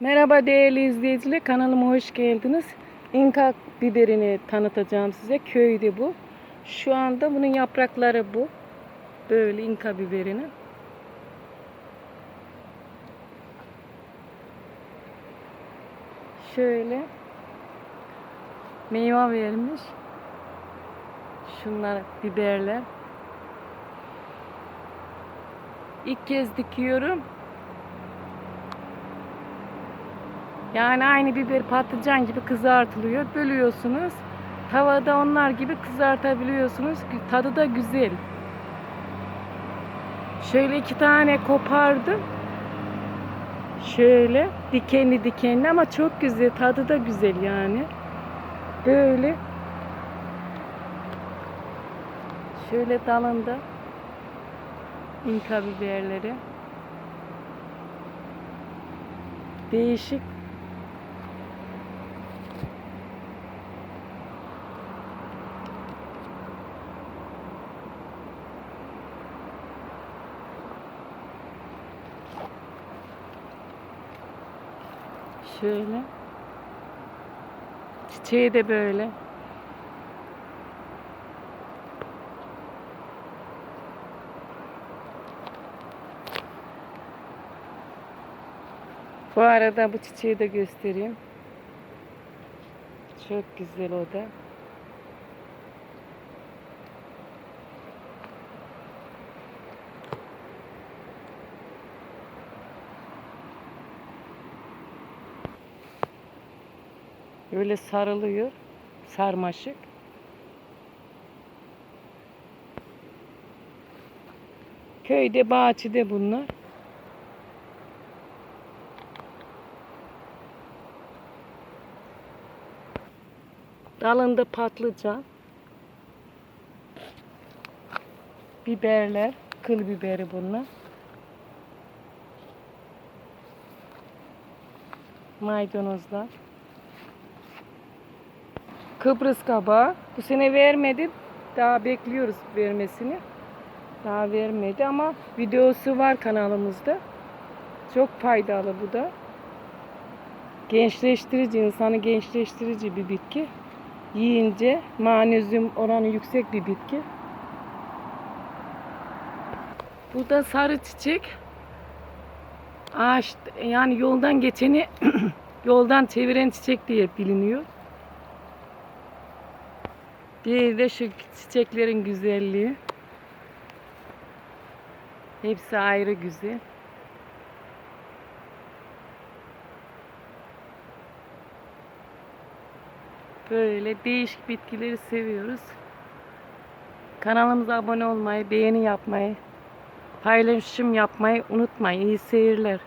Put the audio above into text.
Merhaba değerli izleyiciler, kanalıma hoş geldiniz. İnka biberini tanıtacağım size. Köyde bu. Şu anda bunun yaprakları bu. Böyle inka biberini. Şöyle meyve vermiş. Şunlar biberler. İlk kez dikiyorum. Yani aynı biber patlıcan gibi kızartılıyor. Bölüyorsunuz. Tavada onlar gibi kızartabiliyorsunuz. Tadı da güzel. Şöyle iki tane kopardım. Şöyle dikenli dikenli ama çok güzel. Tadı da güzel yani. Böyle. Şöyle dalında inka biberleri. Değişik Şöyle. Çiçeği de böyle. Bu arada bu çiçeği de göstereyim. Çok güzel o da. Böyle sarılıyor. Sarmaşık. Köyde, bahçede bunlar. Dalında patlıcan. Biberler, kıl biberi bunlar. Maydanozlar. Kıbrıs kabağı. Bu sene vermedi. Daha bekliyoruz vermesini. Daha vermedi ama videosu var kanalımızda. Çok faydalı bu da. Gençleştirici, insanı gençleştirici bir bitki. Yiyince manezyum oranı yüksek bir bitki. Bu da sarı çiçek. Ağaç yani yoldan geçeni yoldan çeviren çiçek diye biliniyor. Diğeri de şu çiçeklerin güzelliği. Hepsi ayrı güzel. Böyle değişik bitkileri seviyoruz. Kanalımıza abone olmayı, beğeni yapmayı, paylaşım yapmayı unutmayın. İyi seyirler.